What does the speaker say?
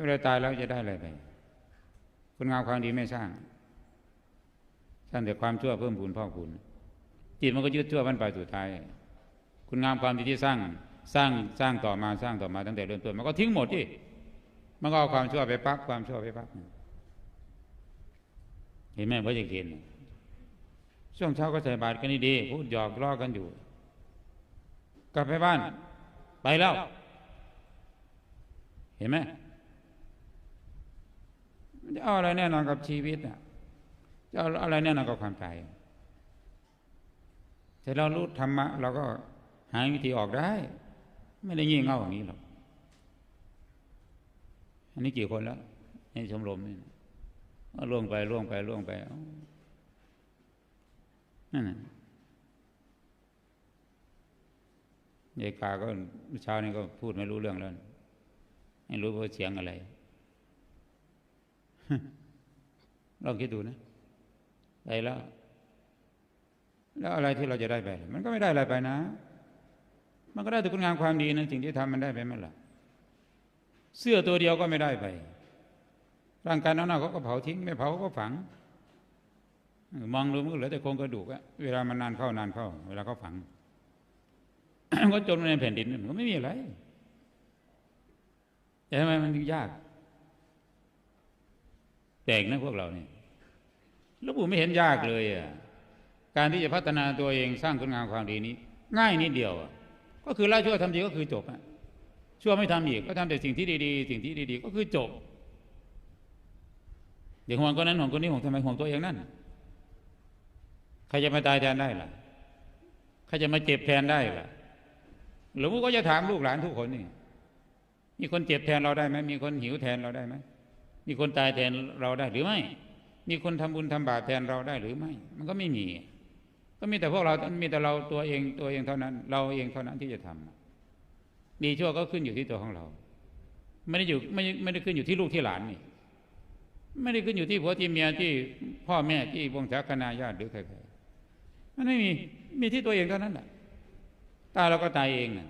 เวลาตายแล้วจะได้อะไรไป คุณงามความดีไม่สร้าง สร้างแต่ความชั่วเพิ่มพูนพ่อกพูนจิตมันก็ยึดชั่วมันไปสุดท้าย คุณงามความดีที่สร้าง สร้างสร้างต่อมาสร้างต่อมาตั้งแต่เริ่มต้นมันก็ทิ้งหมดที่มันก็เอาความชั่วไปพักความชั่วไปพักเห็นไหมพระเจ้าเขียนช่วงเช้าก็ใส่บาตรกันนี่ดีพูดหยอกล้อกันอยู่ กลับไปบ้าน ไปแล้ว เห็นไหม จะเอาอะไรแน่นอนกับชีวิตอะจะเอาอะไรแน่นอนกับความตายแต่เรารู้ธรรมะเราก็หาวิธีออกได้ ไม่ได้งี่เง่าอย่างนี้หรอกอันนี้กี่คนแล้วในชมรมนี่ล่วงไปล่วงไปล่วงไปเอ้านั่นน่ะยายกาก็เช้านี้ก็พูดไม่รู้เรื่องแล้วไม่รู้ว่าเสียงอะไร ลองคิดดูนะไปแล้ว แล้วอะไรที่เราจะได้ไป มันก็ไม่ได้อะไรไปนะ มันก็ได้แต่คุณงามความดีนะสิ่งที่ทำมันได้ไปไหมล่ะ เสื้อตัวเดียวก็ไม่ได้ไป ร่างกายนั้นเขาก็เผาทิ้ง ไม่เผาก็ฝัง มองดูมันก็เหลือแต่โครงกระดูกอะเวลามันนานเข้านานเข้า เวลาเขาฝังก็จมในแผ่นดินมันก็ไม่มีอะไรแต่ทำไมมันถึงยาก แตกนะพวกเราเนี่ยหลวงปู่ไม่เห็นยากเลยอะการที่จะพัฒนาตัวเองสร้างคุณงามความดีนี้ ง่ายนิดเดียวอะก็คือละชั่วทำดีก็คือจบอะชั่วไม่ทำอีกก็ทำแต่สิ่งที่ดีๆ สิ่งที่ดีๆ ก็คือจบอย่าห่วงคนนั้นห่วงคนนี้ห่วงทำไมห่วงตัวเองนั่นใครจะมาตายแทนได้ล่ะใครจะมาเจ็บแทนได้ล่ะหลวงปู่ก็จะถามลูกหลานทุกคนนี่มีคนเจ็บแทนเราได้ไหมมีคนหิวแทนเราได้ไหม มีคนตายแทนเราได้หรือไม่ มีคนทำบุญทำบาปแทนเราได้หรือไม่ มันก็ไม่มี ก็มีแต่พวกเรา มีแต่เราตัวเองตัวเองเท่านั้น เราเองเท่านั้นที่จะทำดีชั่วก็ขึ้นอยู่ที่ตัวของเรา ไม่ได้อยู่ไม่ไม่ได้ขึ้นอยู่ที่ลูกที่หลานนี่ ไม่ได้ขึ้นอยู่ที่ผัวที่เมียที่พ่อแม่ที่วงศาคณาญาติหรือใครๆมันไม่มีมีที่ตัวเองเท่านั้นแหละตายเราก็ตายเองน่ะ